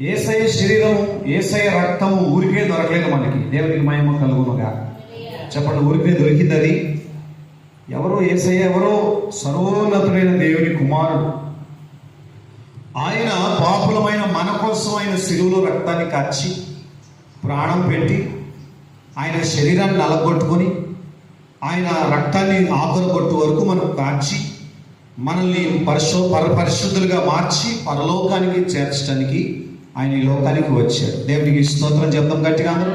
ఏసయ శరీరం ఏసయ రక్తము ఊరికే దొరకలేదు మనకి. దేవునికి మహిమ కలుగునుగా. చెప్పండి ఊరికే దొరికింది అది ఎవరో ఏసయ్య ఎవరో సర్వోన్నతుడైన దేవుని కుమారుడు. ఆయన పాపులమైన మన కోసం ఆయన శిలువలో రక్తాన్ని కార్చి ప్రాణం పెట్టి ఆయన శరీరాన్ని నలగొట్టుకొని ఆయన రక్తాన్ని ఆకులు కొట్టు వరకు మనం కార్చి మనల్ని పరిశు పర పరిశుద్ధులుగా మార్చి పరలోకానికి చేర్చడానికి ఆయన ఈ లోకానికి వచ్చాడు. దేవునికి స్తోత్రం చెప్తాం గట్టిగా అందరూ.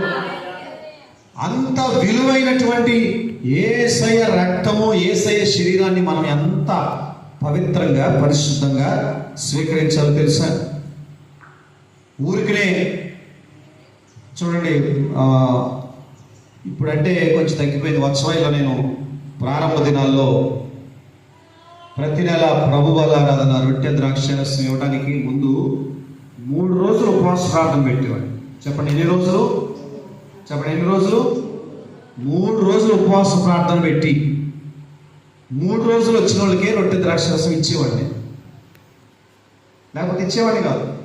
అంత విలువైనటువంటి ఏసయ రక్తము ఏసయ శరీరాన్ని మనం ఎంత పవిత్రంగా పరిశుద్ధంగా స్వీకరించాలో తెలుసా? ఊరికనే చూడండి ఇప్పుడంటే కొంచెం తగ్గిపోయింది. వత్సవాయిలో నేను ప్రారంభ దినాల్లో ప్రతి నెల ప్రభు బలారాధన రొట్టె ద్రాక్షరసం ఇవ్వడానికి ముందు మూడు రోజులు ఉపవాస ప్రార్థన పెట్టేవాడు చెప్పండి ఎన్ని రోజులు? చెప్పండి ఎన్ని రోజులు? మూడు రోజులు ఉపవాస ప్రార్థన పెట్టి మూడు రోజులు వచ్చిన వాళ్ళకే రొట్టె ద్రాక్షరసం ఇచ్చేవాడిని. లేకపోతే ఇచ్చేవాడిని కాదు.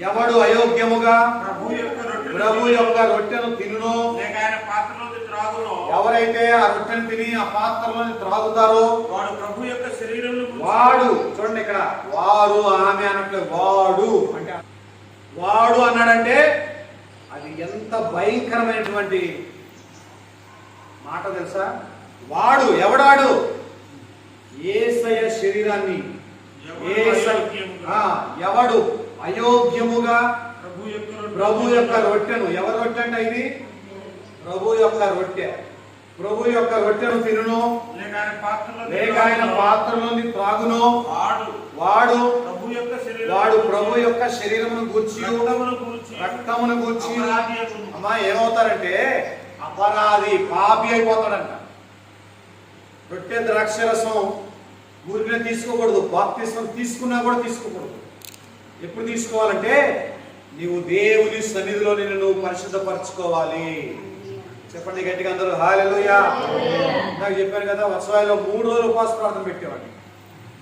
ఎవడు అయోగ్యముగా? ప్రభు యొక్క రొట్టెను తినునో. లేక ఆయన పాత్రలోకి త్రాగునో. ఎవరైతే ఆ రొట్టెను తిని ఆ పాత్రలోని త్రాగుతారో వాడు ప్రభు యొక్క శరీరం వాడు చూడండి ఇక్కడ వారు ఆమె అన్నట్లు వాడు అంటే వాడు అన్నాడంటే అది ఎంత భయంకరమైనటువంటి మాట తెలుసా? వాడు ఎవడాడు? ఏసయ శరీరాన్ని. ఎవడు? అయోగ్యముగా ప్రభు యొక్క రొట్టెను. ఎవరు ఎవరి రొట్టె అంటే ఇది? ప్రభు యొక్క రొట్టె. ప్రభు యొక్క రొట్టెను తినును. లేక ఆయన పాత్రలో లేక ఆయన పాత్రలోని త్రాగును. వాడు వాడు ప్రభు యొక్క వాడు ప్రభు యొక్క శరీరమును గూర్చి రక్తమును గూర్చి. అమ్మా ఏమవుతారంటే అపరాధి పాపి అయిపోతాడంట. రొట్టె ద్రాక్షరసం ఊరికే తీసుకోకూడదు. బాప్తిసం తీసుకున్నా కూడా తీసుకోకూడదు. ఎప్పుడు తీసుకోవాలంటే నీవు దేవుని సన్నిధిలో నిన్ను నువ్వు పరిశుద్ధపరచుకోవాలి. చెప్పండి గట్టిగా అందరూ హాలెలుయా నాకు చెప్పాను కదా వత్సవాయిలో మూడు రోజులు ఉపవాస ప్రార్థన పెట్టేవాడిని.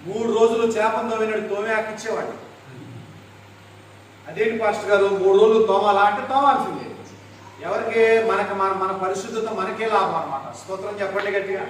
మూడు రోజులు చేపంతో వినడు తోమే ఆకిచ్చేవాడిని అదేంటి పాస్టర్ గారు? మూడు రోజులు తోమాలా అంటే తోమాల్సిందే ఎవరికి? మనకి మన మన పరిశుద్ధత మనకే లాభం అనమాట స్తోత్రం చెప్పండి గట్టిగా.